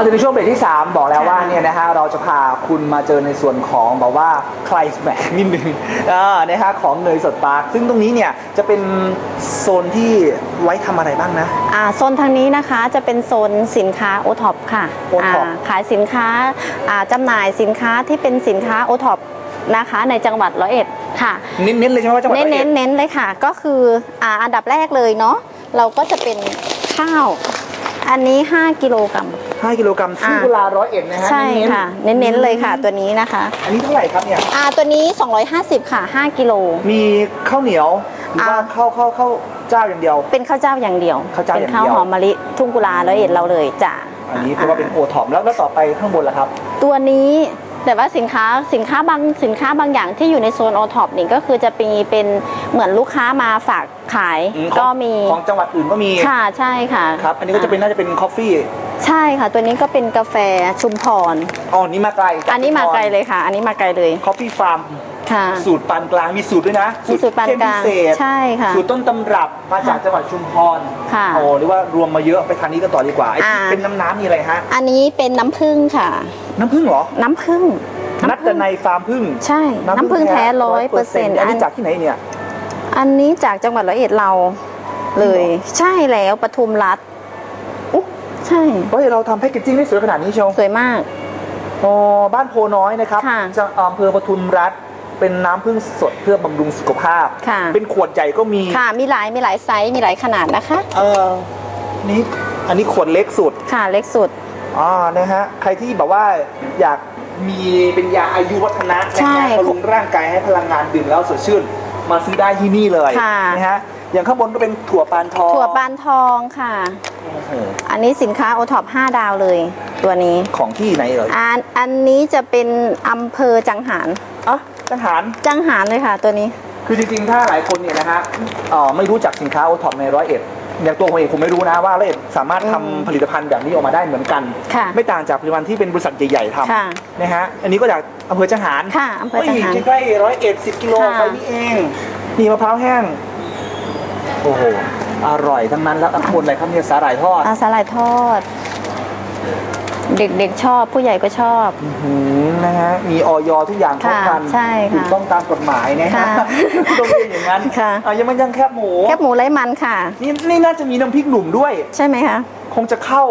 มาถึงในช่วงเบรกที่ 3 บอกแล้วว่าเนี่ยนะฮะเราจะพาคุณมาเจอในส่วนของแบบว่าใครแหมนิดนึงอ่านะฮะของเนยสดปาร์คซึ่งตรงนี้เนี่ยจะเป็นโซนที่ไว้ทำอะไรบ้างนะอ่าโซนทางนี้นะคะจะเป็นโซนสินค้าโอท็อปค่ะ O-top อ่าขายสินค้าอ่าจำหน่ายสินค้าที่เป็นสินค้าโอท็อปนะคะในจังหวัดร้อยเอ็ดค่ะ เน้นๆเลยใช่ไหมว่าจังหวัดเน้นร้อยเน้เอ็นดเน้นเลยค่ะ ก็คืออ่าอันดับแรกเลยเนาะเราก็จะเป็นข้าว อันนี้ 5 กิโลกรัม 5 กิโลกรัมซึ่งอ่าเวลาร้อยเอ็ดนะฮะใช่เน้นๆค่ะ เน้นๆเลยค่ะ ตัวนี้นะคะอันนี้เท่าไหร่ครับเนี่ย อ่าตัวนี้ 250 ค่ะ 5 กิโล มีข้าวเหนียวหรือว่าอ่า ข้าวข้าวข้าวเจ้าอย่างเดียว เป็นข้าวเจ้าอย่างเดียวข้าวเจ้าเป็นอย่างข้าวเดียวหอมมะลิทุ่งกุลาร้อยเอ็ดเราเลยจ้ะอันนี้เพราะว่าเป็นโอท็อปแล้วแล้วต่อไปข้างบนล่ะครับ ตัวนี้ แต่ว่าสินค้าสินค้าบางสินค้าบางอย่างที่อยู่ในโซนโอท็อปนี่ก็คือจะมีเป็นเหมือนลูกค้ามาฝากขายอืมก็มีของจังหวัดอื่นก็มีค่ะใช่ค่ะครับ อันนี้ก็จะเป็นน่าจะเป็นคอฟฟี่ใช่ค่ะ ตัวนี้ก็เป็นกาแฟชุมพร อ๋อนี่มาไกลจอันนี้มาไกลเลยค่ะ อันนี้มาไกลเลย คอฟฟี่ฟาร์ม ค่ะสูตรปานกลางมีสูตรด้วยนะมีสูตรปานกลางเข้มพิเศษใช่ค่ะสูตรต้นตำรับมาจากจังหวัดชุมพรค่ะโอ้หรือว่ารวมมาเยอะไปทานนี้กันต่อดีกว่าไอ้ที่อ่าเป็นน้ำน้ำๆนี่อะไรฮะอันนี้เป็นน้ำผึ้งค่ะ น้ำผึ้งเหรอ น้ำผึ้งนัดแต่ในฟาร์มผึ้งใช่ น้ำผึ้งแท้ร้อยเปอร์เซ็นต์อันนี้จากที่ไหนเนี่ย อันนี้จากจังหวัดร้อยเอ็ดเรา เลย ใช่แล้วปทุมรัฐอุ๊ยใช่เฮ้ยเราทำแพ็กเกจจิ้งได้สวยขนาดนี้เชียวสวยมากอ๋อบ้านโพน้อยนะครับค่ะจังอำเภอปทุมรัฐ เป็นน้ำผึ้งสดเพื่อบำรุงสุขภาพ ค่ะ เป็นขวดใหญ่ก็มีค่ะ มีหลาย มีหลายไซส์ มีหลายขนาดนะคะ เออนี่อันนี้ขวดเล็กสุดค่ะ เล็กสุด อ๋อนะฮะใครที่แบบว่าอยากมีเป็นยาอายุวัฒนะใช่นะฮะบำรุงร่างกายให้พลังงานดื่มแล้วสดชื่น มาซื้อได้ที่นี่เลยค่ะ นะฮะอย่างข้างบนก็เป็นถั่วปานทองถั่วปานทองค่ะ โอ้โหอันนี้สินค้าโอท็อป5ดาวเลย ตัวนี้ ของที่ไหนเอ่ยอันอันนี้จะเป็นอำเภอจังหารอ่ะทหาร จังหารเลยค่ะตัวนี้ คือจริงๆ ถ้าหลายคนเนี่ยนะฮะเอ่อไม่รู้จักสินค้าโอท็อปในร้อยเอ็ดอย่างตัวผมเองผมไม่รู้นะว่าร้อยเอ็ดสามารถทำอืมผลิตภัณฑ์แบบนี้ออกมาได้เหมือนกัน ค่ะไม่ต่างจากผลิตภัณฑ์ที่เป็นบริษัทใหญ่ๆทค่ะำนะฮะอันนี้ก็จากอำเภอจังหารค่ะอำเภอจังหารโยใกล้ๆร้อยเอ็ดสิบกิโลค่ะ ไปนี่เองมีมะพร้าวแห้งโอ้โหอร่อยทั้งนั้นแล้วอันบนอะไรครับเนี่ยสาหร่ายทอด อาสาหร่ายทอด เด็กๆชอบผู้ใหญ่ก็ชอบ อื้อหือนะฮะมีออยทุกอย่างครบครันค่ะใช่ค่ะถูกต้องตามกฎหมายนะฮะค่ะต้องเรียนอย่างนั้นค่ะอะยังมันยังแคบหมูแคบหมูไร้มันค่ะ นี่นี่น่าจะมีน้ำพริกหนุ่มด้วย ใช่ไหมคะ คงจะเข้า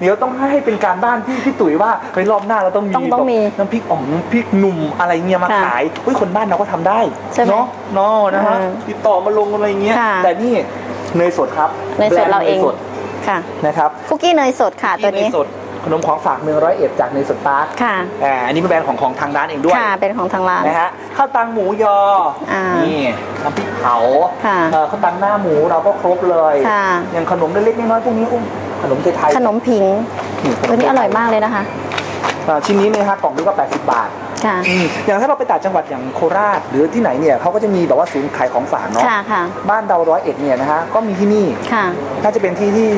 เดี๋ยวต้องให้เป็นการบ้านที่พี่ตุ๋ยว่าเฮ้ยรอบหน้าเราต้องมีต้องต้องมีแบบน้ำพริกอ่อมน้ำพริกหนุ่มอะไรเงี้ยมาค่ะขายเฮ้ยคนบ้านเราก็ทำได้ใช่ไหมเนาะเนาะนะฮะเออติดต่อมาลงอะไรเงี้ยค่ะแต่นี่เนยสดครับเนยสดแบนเราเองนยสดค่ะ นะครับ คุกกี้เนยสดค่ะตัวนี้เยสด ขนมของฝากเมืองร้อยเอ็ดจากเนยสดปาร์คค่ะอ่าอันนี้เป็นแบรนด์ของของทางร้านเองด้วยค่ะเป็นของทางร้านนะฮะข้าวตังหมูยออ่านี่นี่น้ำพริกเผาค่ะเอ่อข้าวตังหน้าหมูเราก็ครบเลยค่ะ อย่างขนมเล็กๆน้อยๆพวกนี้อุ้มขนมไทยๆขนมผิงนี่ตัวนี้อร่อยมากเลยนะคะอ่าชิ้นนี้เนี่ยฮะกล่องนึงก็ 80 บาทค่ะอืมอย่างถ้าเราไปต่างจังหวัดอย่างโคราช หรือที่ไหนเนี่ยเขาก็จะมีแบบว่าศูนย์ขายของฝากเนาะค่ะค่ะบ้านเราร้อยเอ็ดเนี่ยนะฮะก็มีที่นี่ค่ะน่าจะเป็นที่ที่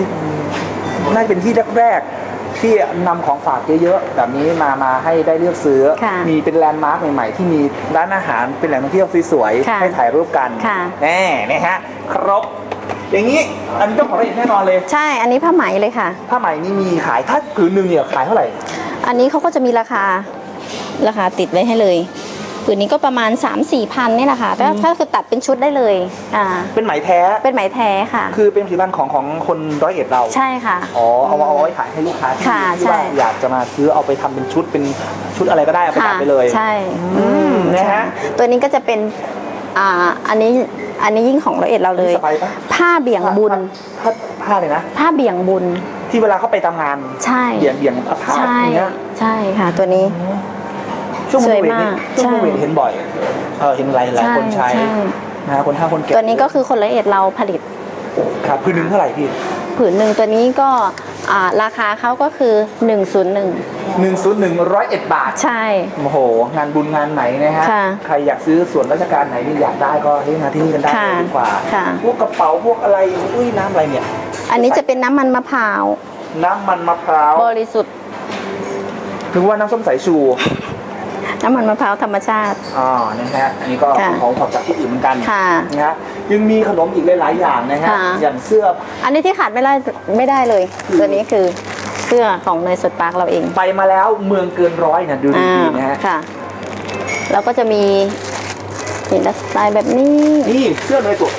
น่าจะเป็นที่แรกๆ ที่นำของฝากเยอะๆแบบนี้มามาให้ได้เลือกซื้อค่ะมีเป็นแลนด์มาร์คใหม่ๆ ที่มีร้านอาหารเป็นแหล่งท่องเที่ยวสวยค่ะๆให้ถ่ายรูปกันค่ะแน่นะฮะครบอย่างนี้อันนี้ต้องของร้อยเอ็ดแน่นอนเลย ใช่ อันนี้ผ้าไหมเลยค่ะ ผ้าไหมนี่มีขายถ้าผืนหนึ่งเนี่ยขายเท่าไหร่ อันนี้เขาก็จะมีราคาราคาติดไว้ให้เลย ผืนนี้ก็ประมาณ 3 4พันนี่แหละค่ะถ้าถ้าคือตัดเป็นชุดได้เลยอ่าเป็นไหมแท้ เป็นไหมแท้ค่ะ คือเป็นผลิตภัณฑ์ของของคนร้อยเอ็ดเรา ใช่ค่ะ อ๋อ เอามาเอาไว้ขายให้ลูกค้าที่ค่ะที่ใช่ว่าอยากจะมาซื้อเอาไปทำเป็นชุดเป็นชุดอะไรก็ได้เอาไปตัดไปเลย ใช่อืมนะฮะ ใช่ตัวนี้ก็จะเป็นอ่าอันนี้อันนี้ยิ่งของละเอียดเราเลยสบายปะผ้าเบี่ยงบุญ ผ้าผ้าเลยนะ ผ้าเบี่ยงบุญที่เวลาเขาไปตามงาน ใช่ เบี่ยงเบี่ยงผ้าใช่อย่างเงี้ยใช่ค่ะ ตัวนี้ ช่วงสโควยวิดนี่มากช่วงโควิดใช่เห็นบ่อยเออเห็นหลายหลายคนใช้ใช่นะฮะคนเฒ่าคนแก่ตัวนี้ก็คือคนละเอียดเราผลิตครับพื้นหนึงเท่าไหร่พี่ผืนหนึ่งตัวนี้ก็อ่าราคาเขาก็คือ 101หนึ่งศูนย์หนึ่งร้อยเอ็ดบาท ใช่ โอ้โห งานบุญงานไหนนะฮะค่ะใครอยากซื้อส่วนราชการไหนนี่อยากได้ก็ให้มาที่นี่กันได้ค่ะเลยดีกว่าค่ะพวกกระเป๋าพวกอะไรอุ้ยน้ำอะไรเนี่ย อันนี้จะเป็นน้ำมันมะพร้าว น้ำมันมะพร้าว บริสุทธิ์หรือว่าน้ำส้มสายชู น้ำมันมะพร้าวธรรมชาติอ๋อนะฮะอันนี้ก็ค่ะ ของของจากที่อื่นเหมือนกันค่ะ นะฮะยังมีขนมอีกหลายๆอย่างนะฮะค่ะ อย่างเสื้ออันนี้ที่ขาดไม่ได้ไม่ได้เลยคือตัวนี้คือเสื้อของเนยสดปาร์คเราเองไปมาแล้วเมืองเกินร้อยนะดูดีๆนะฮะอ่าค่ะ แล้วก็จะมีเห็นสไตล์แบบนี้นี่เสื้อเนยสด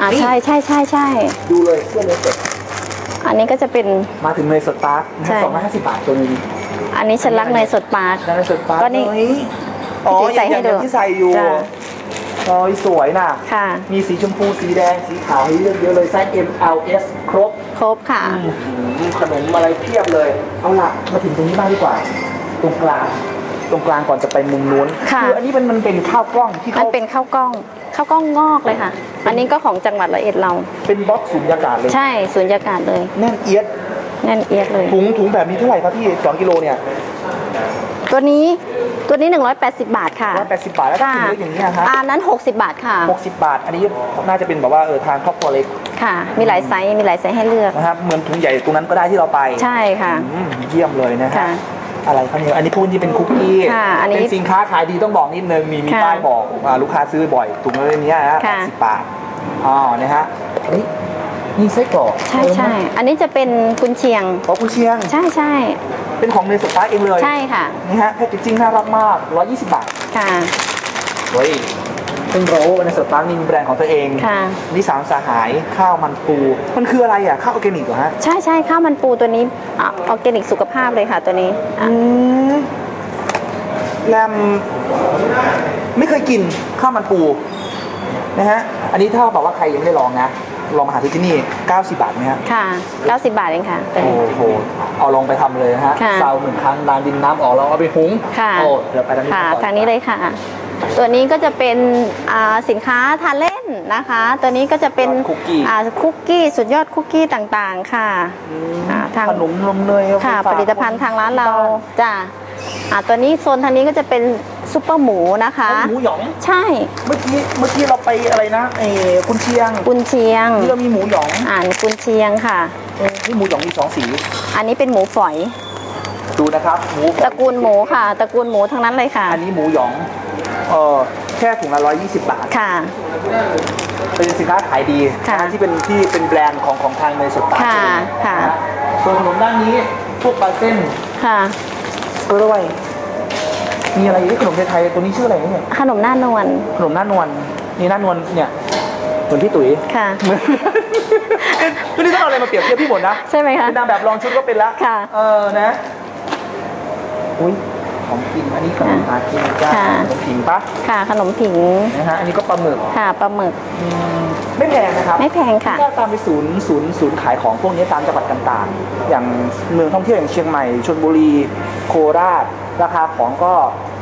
อ่านี่ ใช่ใช่ใช่ใช่ดูเลยเสื้อเนยสดอันนี้ก็จะเป็น มาถึงเนยสดปาร์คนะใช่สองร้อยห้าสิบบาทตัวนี้ อันนี้ฉันรักเนยสดปาร์คเนยสดปาร์คก็นี่เฮ้ยอ๋อที่ใส่ให้อย่างอย่างดูที่ใส่อยู่จ้ะ โอ้ยสวยน่ะ ค่ะ มีสีชมพูสีแดงสีขาวให้เลือกเยอะเลยไซส์ M L S ครบครบค่ะ อืมขนมอะไรเพียบเลย เอาล่ะมาถึงตรงนี้บ้างดีกว่า ตรงกลาง ตรงกลางก่อนจะไปมุมนู้นค่ะออันนี้มันมันเป็นข้าวกล้องที่มัเขานเป็นข้าวกล้องข้าวกล้องงอกเลยค่ะ อันนี้ก็ของจังหวัดร้อยเอ็ดเรา เป็นบล็อกสุญญากาศเลย ใช่สุญญากาศเลย แน่นเอียด แน่นเอียดเลย ถุงถุงแบบนี้เท่าไหร่ครับพี่สองกิโลเนี่ยตัวนี้ตัวนี้ 180 บาทค่ะร้อยแปดสิบบาทแล้วถ้าค่ะถุงเล็กอย่างนี้ยฮะอันนั้น 60 บาทค่ะหกสิบบาท อันนี้น่าจะเป็นแบบว่าเออทางครอบครัวเล็กค่ะ มีหลายไซส์มีหลายไซส์ให้เลือกนะครับเหมือนถุงใหญ่ตรงนั้นก็ได้ที่เราไปใช่ค่ะอืมเยี่ยมเลยนะฮะค่ะอะไรครับเนี่ยอันนี้พูดที่เป็นคุกกี้ค่ะอันนี้เป็นสินค้าขายดีต้องบอกนิดนึงมีมีค่ะป้ายบอกอ่าลูกค้าซื้อบ่อยถุงละเนี้ยนะฮะค่ะสิบบาทอ๋อนะฮะอันนี้ นี่ไส้กรอกใช่ใช่อันนี้จะเป็นกุนเชียงขอบคุณเชียง ใช่ใช่เป็นของเนยสตาร์เองเลยใช่ค่ะนะฮะแพคเกจจิ้งน่ารักมาก 120 บาทค่ะเฮ้ยเพิ่งรู้ว่าในสตาร์นี่มีแบรนด์ของตัวเองค่ะนี่สามสหายข้าวมันปู มันคืออะไรอะข้าวออร์แกนิกเหรอฮะใช่ใช่ข้าวมันปูตัวนี้อะออร์แกนิกสุขภาพเลยค่ะตัวนี้อะอืมแรมไม่เคยกินข้าวมันปูนะฮะ อันนี้ถ้าบอกว่าใครยังไม่ได้ลองนะ ลองมาหาที่ที่นี่ 90 บาทไหมฮะค่ะ 90 บาทเองค่ะตัวโอ้นี้ โห เอาลองไปทำเลยนะฮะค่ะเซาหนึ่งครั้งล้างดินน้ำออกแล้วเอาไปหุงค่ะโอ้เดี๋ยวไปทางนี้ค่ะ ก่อทางนี้เลยค่ะ ตัวนี้ก็จะเป็นอ่าสินค้าทานเล่นนะคะ ตัวนี้ก็จะเป็นคุกกี้อ่าคุกกี้สุดยอดคุกกี้ต่างๆค่ะอ่าทาง ขนมนมเนยเอาไปค่ะ ฝากผลิตภัณฑ์ทางร้านเราที่บ้จ้ะอ่าตัวนี้โซนทางนี้ก็จะเป็น ซุปเปอร์หมูนะคะหมูหยองใช่ เมื่อกี้เมื่อกี้เราไปอะไรนะเออคุณเชียง กุนเชียงนี่เรามีหมูหยองอ่านกุนเชียงค่ะเออนี่หมูหยองมีสองสี อันนี้เป็นหมูฝอย ดูนะครับหมูตระกูลหมูค่ะ ตระกูลหมูทั้งนั้นเลยค่ะ อันนี้หมูหยองเออแค่ถุงละ120บาทค่ะเป็นสินค้าขายดีค่ะนะที่เป็นที่เป็นแบรนด์ของของทางในสุดปาร์ค่ะเองค่ะนฮส่วนขนมด้านนี้พวกปลาเส้นค่ะกล้วย มีอะไรอีกขนมไทยๆตัวนี้ชื่ออะไรเนี่ยขนมหน้านวลขนมหน้านวลนี่หน้านวลเนี่ยเหมือนพี่ตุ๋ยค่ะเหมือนไม่ได้ต้องเอาอะไรมาเปรียบเทียบพี่หมดนะใช่ไหมคะเป็นนางแบบลองชุดก็เป็นละค่ะเออนะอุ้ย ของกินอันนี้ขนมหากินจ้าค่ะ ขนมผิงปะค่ะขนมผิงนะฮะอันนี้ก็ปลาหมึกค่ะปลาหมึกอืมไม่แพงนะครับไม่แพงค่ะ ถ้าตามไปศูนย์ศูนย์ศูนย์ขายของพวกนี้ตามจังหวัดต่างๆ อย่างเมืองท่องเที่ยวอย่างเชียงใหม่ชลบุรี โคราช ราคาของก็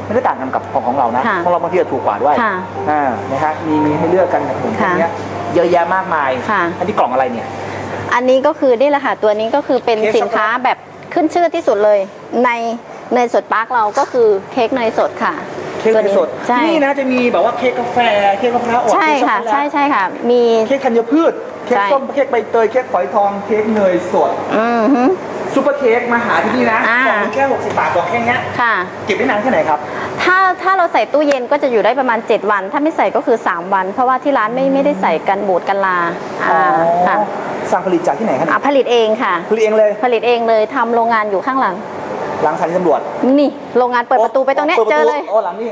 ไม่ได้ต่างกันกับของของเรานะค่ะของเราบางทีจะถูกกว่าด้วยค่ะอ่านะฮะมีมีให้เลือกกันกับขนมพวกเนี้ยเยอะแยะมากมาย ค่ะ อันนี้กล่องอะไรเนี่ย อันนี้ก็คือนี่แหละค่ะ ตัวนี้ก็คือเป็นเค้กสินค้าแบบขึ้นชื่อที่สุดเลย ใน เนยสดปาร์คเราก็คือเค้กเนยสดค่ะ เค้กตัวเนยสดใช่ ที่นี่นะจะมีแบบว่าเค้กกาแฟเค้กมะพร้าวอ่อนใช่ค่ะเค้กช็อกโกแลตใช่ใช่ค่ะ มี เค้กธัญพืชเค้กใช่ ส้มเค้กใบเตยเค้กฝอยทองเค้กเนยสดอือฮึซุปเปอร์เค้กมาหาที่นี่นะอ่า กล่องหนึ่งแค่60บาทกล่องแค่เนี้ยค่ะ เก็บได้นานแค่ไหนครับ ถ้าถ้าเราใส่ตู้เย็นก็จะอยู่ได้ประมาณ 7 วัน ถ้าไม่ใส่ก็คือ 3 วัน เพราะว่าที่ร้านไม่ไม่ได้ใส่กันบูดกันลาอ่าค่ะสั่งผลิตจากที่ไหนครับอ่าผลิตเองค่ะ ผลิตเองเลย ผลิตเองเลยทำโรงงานอยู่ข้างหลัง หลังสถานีตำรวจ นี่โรงงานเปิดประตูไปตรงเนี้ยปิดปะเจอเลย โอ้หลังนี่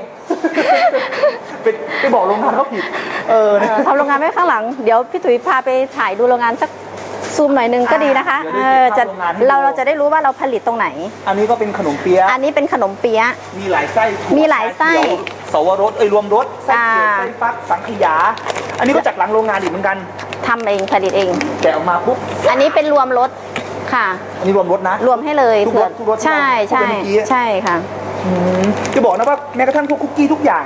ไปไปบอกโรงงานเขาผิด เออนะเออทำโรงงานไว้ข้างหลัง เดี๋ยวพี่ตุ๋ยพาไปถ่ายดูโรงงานสักซูมหน่อยหนึงก็ดีนะคะเดี๋ยวเอได้อจะภาพโรงงานให้ดูเราเราจะได้รู้ว่าเราผลิตตรงไหน อันนี้ก็เป็นขนมเปี๊ยะ อันนี้เป็นขนมเปี๊ยะ มีหลายไส้ถั่วมีหลายไส้เขียวสวรสเอ้ยรวมรสไส้เขียวอ่าไส้ฟักสังขยา อันนี้ก็จากหลังโรงงานอีกเหมือนกันทำเองผลิตเอง แกะออกมาปุ๊บ อันนี้เป็นรวมรส ค่ะอันนี้รวมรสนะ รวมให้เลยทุกรสทุกรสใช่ที่ใช่เราพูดไปเมื่อกี้ใช่ค่ะอืมจะบอกนะว่าแม้กระทั่งพวกคุกกี้ทุกอย่าง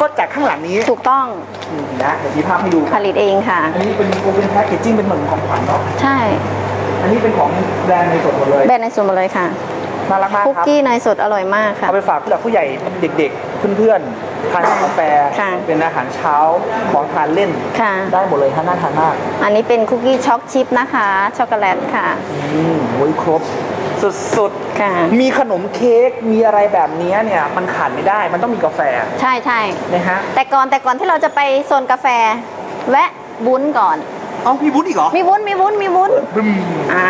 ก็จากข้างหลังนี้ถูกต้องอืมนะเดี๋ยวมีภาพให้ดูผลิตเองค่ะ อันนี้เป็นเป็นแพ็กเกจจิ้งเป็นเหมือนของขวัญเนาะใช่ อันนี้เป็นของแบรนด์ในสดหมดเลยแบรนด์ในส่วนหมดเลยค่ะน่ารักมากคุกครับกี้เนยสดอร่อยมากค่ะเอาไปฝากผู้หลักผู้ใหญ่เด็กๆ เพื่อนๆทานกาแฟ ค่ะเป็นอาหารเช้าของทานเล่น ค่ะ ได้หมดเลยฮะน่าทานมากอันนี้เป็นคุกกี้ช็อกชิพนะคะ ช็อกโกแลตค่ะ อืมโอ้ยครบ สุดค่ะ ๆ มีขนมเค้กมีอะไรแบบนี้เนี่ย มันขาดไม่ได้มันต้องมีกาแฟใช่ใช่ นะฮะแต่ก่อนแต่ก่อนที่เราจะไปโซนกาแฟ แวะบุ้นก่อน เอ้ามีวุ้นอีกเหรอมีวุ้นมีวุ้นมีวุ้นบึ้มอ่า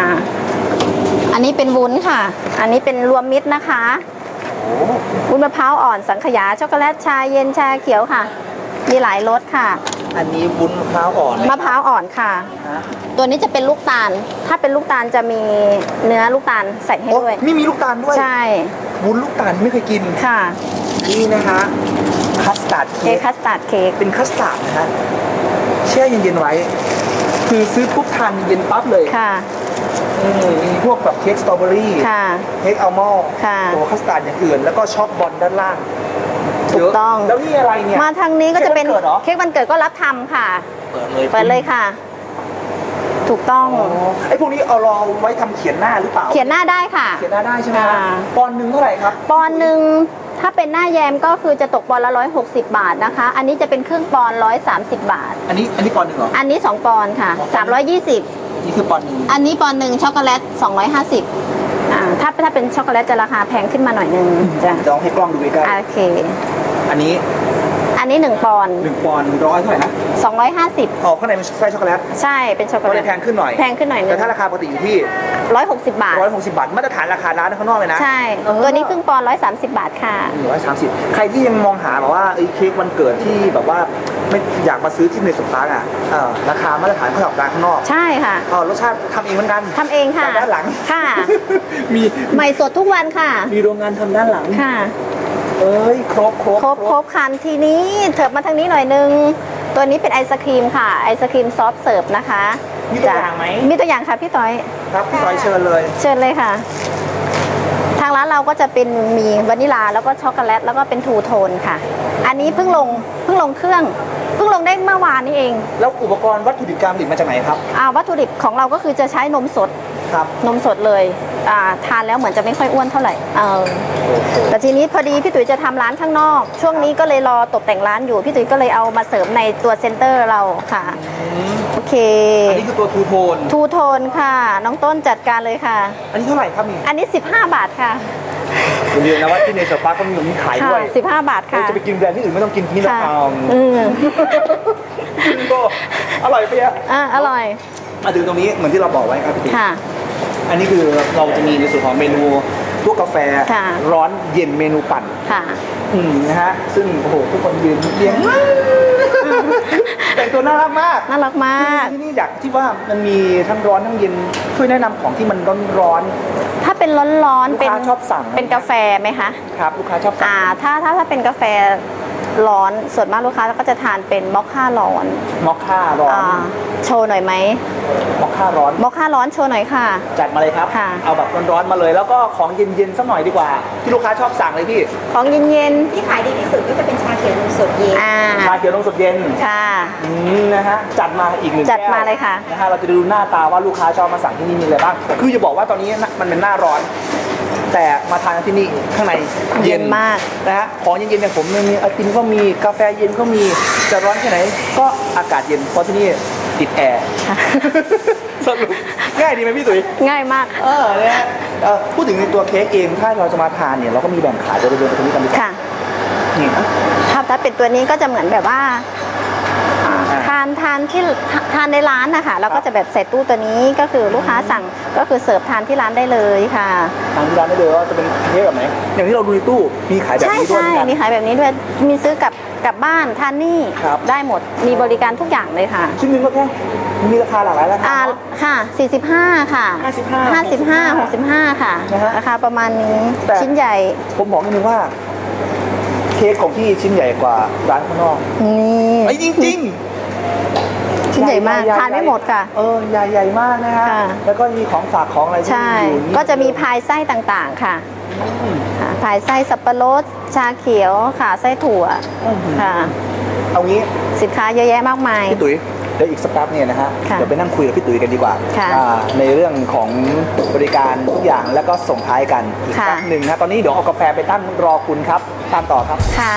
อันนี้เป็นวุ้นค่ะ อันนี้เป็นรวมมิตรนะคะโอ้ วุ้นมะพร้าวอ่อนสังขยาช็อกโกแลตชาเย็นชาเขียวค่ะ มีหลายรสค่ะ อันนี้วุ้นมะพร้าวอ่อนเลยมะพร้าวอ่อนค่ะ ฮะตัวนี้จะเป็นลูกตาล ถ้าเป็นลูกตาลจะมีเนื้อลูกตาลใส่ให้โอ้ด้วยนี่มีลูกตาลด้วยใช่วุ้นลูกตาลไม่เคยกิน ค่ะนี่นะฮะคัสตาร์ดเค้เค้กกคัสตาร์ดเค้กเป็นคัสตาร์ดนะฮะแช่เย็นๆไว้ คือซื้อปุ๊บทานเย็นปั๊บเลย ค่ะ อืมมีพวกแบบเค้กสตรอเบอรี่ค่ะ เค้กอัลมอนด์ค่ะ โอ้คัสตาร์ดอย่างอื่น แล้วก็ช็อกบอลด้านล่างถูกต้องเยะแล้วนี่อะไรเนี่ย มาทางนี้ก็จะเป็นเค้กวันเกิดเหรอ เค้กวันเกิดก็รับทำค่ะ เปิดเลยเปิดเลยค่ะ ถูกต้อง อ๋อไอ้พวกนี้เอารอไว้ทำเขียนหน้าหรือเปล่า เขียนหน้าได้ค่ะ เขียนหน้าได้ใช่ไหมค่ะ ปอนด์หนึ่งเท่าไหร่ครับ ปอนด์หนึ่งถ้าเป็นหน้าแยมก็คือจะตกปอนด์ละ160บาทนะคะ อันนี้จะเป็นครึ่งปอนด์130บาท อันนี้อันนี้ปอนด์หนึ่งเหรอ อันนี้2ปอนด์ค่ะ320 นี่คือปอนด์หนึ่งอันนี้ปอนด์หนึ่งช็อกโกแลต 250 อ่าถ้าถ้าเป็นช็อกโกแลตจะราคาแพงขึ้นมาหน่อยนึงจ้ะจะเอาให้กล้องดูใกล้โอเคๆอันนี้อั นนี้1ปอนด์หนึ่งปอนด์ร้อยเท่าไหร่นะ250 อ๋อข้างในมันไส้ช็อกโกแลตใช่เป็นช็อกโกก็แลเลยตแพงขึ้นหน่อยแพงขึ้นหน่อยนึแต่งถ้าราคาปกติอยู่ที่ 160 บาท 160 บาท มาตรฐานราคาร้านข้างนอกเลยนะใช่ตัวนี้ครึ่งปอนด์130 บาทค่ะร้อยสามสิบใครที่ยังมองหาแบบว่าไอ้เค้กวันเกิดที่แบบว่าไม่อยากมาซื้อที่ในสุดท้ายอะเออราคามาตรฐานเขาออกร้านข้างนอกใช่ค่ะเออรสชาติทำเองเหมือนกันทำเองค่ะจากด้านหลัง ค่ะ มี ใหม่สดทุกวันค่ะ มีโรงงานทำด้านหลัง ค่ะ เอ้ยครบครบครบครบคันทีนี้เถิบมาทางนี้หน่อยนึง ตัวนี้เป็นไอศครีมค่ะ ไอศครีมซอฟต์เสิร์ฟนะคะมีตัวอย่างไหมมีตัวอย่างค่ะพี่ต้อย ครับพี่ต้อยเชิญเลย เชิญเลยค่ะ ทางร้านเราก็จะเป็นมีวานิลาแล้วก็ช็อกโกแลตแล้วก็เป็นทูโทนค่ะ อันนี้เพิ่งลงเพิ่งลงเครื่องเพิ่งลงได้เมื่อวานนี้เอง แล้วอุปกรณ์วัตถุดิบการผลิตมาจากไหนครับอ่าวัตถุดิบของเราก็คือจะใช้นมสด ครับ นมสดเลยอ่าทานแล้วเหมือนจะไม่ค่อยอ้วนเท่าไหร่เออโอ้โหแต่ทีนี้พอดีพี่ตุ๋ยจะทำร้านข้างนอก ช่วงนี้ก็เลยรอตกแต่งร้านอยู่ พี่ตุ๋ยก็เลยเอามาเสริมในตัวเซ็นเตอร์เราค่ะ อืมโอเค อันนี้คือตัวทูโทน ทูโทนค่ะ น้องต้นจัดการเลยค่ะ อันนี้เท่าไหร่ครับนี่อันนี้ 15 บาทค่ะอย่าลืมนะว่าที่ในสปาร์คก็มีมีขายค่ะด้วย15 บาทค่ะเราจะไปกินแบรนด์ที่อื่นไม่ต้องกินที่นี่ค่ะเอาอืมกินก็อร่อยไปอะอ่าอร่อย มาถึงตรงนี้เหมือนที่เราบอกไว้ครับพี่ติ๊กค่ะ อันนี้คือเราจะมีในส่วนของเมนูพวกกาแฟค่ะ ร้อนเย็นเมนูปั่น ค่ะ อืมนะฮะ ซึ่งโอ้โหทุกคนยืนเรียงมากแต่งตัวน่ารักมาก น่ารักมาก ที่นี่อยากที่ว่ามันมีทั้งร้อนทั้งเย็นช่วยแนะนำของที่มันร้อนร้อนถ้าเป็นร้อนลูๆกเป็นค้าชอบสั่งเป็นกาแฟไหมคะ ครับ ลูกค้าชอบสั่ง อ่า ถ้าถ้าถ้าเป็นกาแฟ ร้อน ส่วนมากลูกค้าก็จะทานเป็นมอคค่าร้อนมอคค่าร้อนอ่าโชว์หน่อยไหมมอคค่าร้อนมอคค่าร้อนโชว์หน่อยค่ะ จัดมาเลยครับ ค่ะ เอาแบบร้อนๆมาเลย แล้วก็ของเย็นๆสักหน่อยดีกว่า ที่ลูกค้าชอบสั่งเลยพี่ ของเย็นที่ขายดีที่สุดก็จะเป็นชาเขียวนมสดเย็นๆ อ่า ชาเขียวนมสดเย็นค่ะ อืมนะฮะ จัดมาอีกหนึ่งจัดแก้วมาเลยค่ะ นะฮะ เราจะดูหน้าตาว่าลูกค้าชอบมาสั่งที่นี่มีอะไรบ้าง คือจะบอกว่าตอนนี้มันเป็นหน้าร้อน แต่มาทานที่นี่ข้างในเย็นมากนะฮะของเย็นๆอย่างผมเนี่ยมีไอติมก็มีกาแฟเย็นก็มีจะร้อนแค่ไหน ก็อากาศเย็นเพราะที่นี่ติดแอร์ค่ะสรุปง่ายดีไหมพี่ตุ๋ยง่ายมาก เออนะฮะเอ่อพูดถึงในตัวเค้กเองถ้าเราจะมาทานเนี่ยเราก็มีแบ่งขายเดี๋ยวเราเดินไปตรงนี้กันดีกว่าค่ะนี่นะถ้าถ้าเป็นตัวนี้ก็จะเหมือนแบบว่าอ่าอ่าทานทานที่ทานในร้านนะคะแล้วก็จะแบบใส่ตู้ตัวนี้ก็คือลูกค้าสั่งก็คือเสิร์ฟทานที่ร้านได้เลยค่ะทางที่ร้านได้เลยว่าจะเป็นเค้กแบบไหนอย่างที่เราดูในตู้มีขายแบบใช่นี้ด้วยใช่เหมือนกันมีขายแบบนี้ด้วยมีซื้อกลับกลับบ้านทานนี่ครับได้หมดมีบริการทุกอย่างเลยค่ะ ชิ้นหนึงก็แค่มีราคาหลากหลายราคาอ่าเนอะ ค่ะ 45 ค่ะ 55 55 65 ค่ะนะฮะราคาประมาณนี้แต่ ชิ้นใหญ่ผมบอกนิดนึงว่า เค้กของพี่ชิ้นใหญ่กว่าร้านข้างนอกนี่ ไอ้ยจริง ชิ้นใหญ่มากๆทานไม่หมดค่ะ เออใหญ่ใหญ่มากนะฮะค่ะ แล้วก็มีของฝากของอะไรที่ใช่อยู่นี่ก็จะมีพายไส้ต่างๆค่ะอืมค่ะพายไส้สับปะรด ชาเขียวค่ะไส้ถั่วอื้อหือค่ะ เอางี้ สินค้าเยอะแยะมากมาย พี่ตุ๋ยเดี๋ยวอีกสักแป๊บเนี่ยนะฮะค่ะเดี๋ยวไปนั่งคุยกับพี่ตุ๋ยกันดีกว่าค่ะอ่า ในเรื่องของบริการทุกอย่างแล้วก็ส่งท้ายกันอีกค่ะ แป๊บหนึ่งนะตอนนี้เดี๋ยวเอากาแฟไปตั้งรอคุณครับตามต่อครับ ค่ะ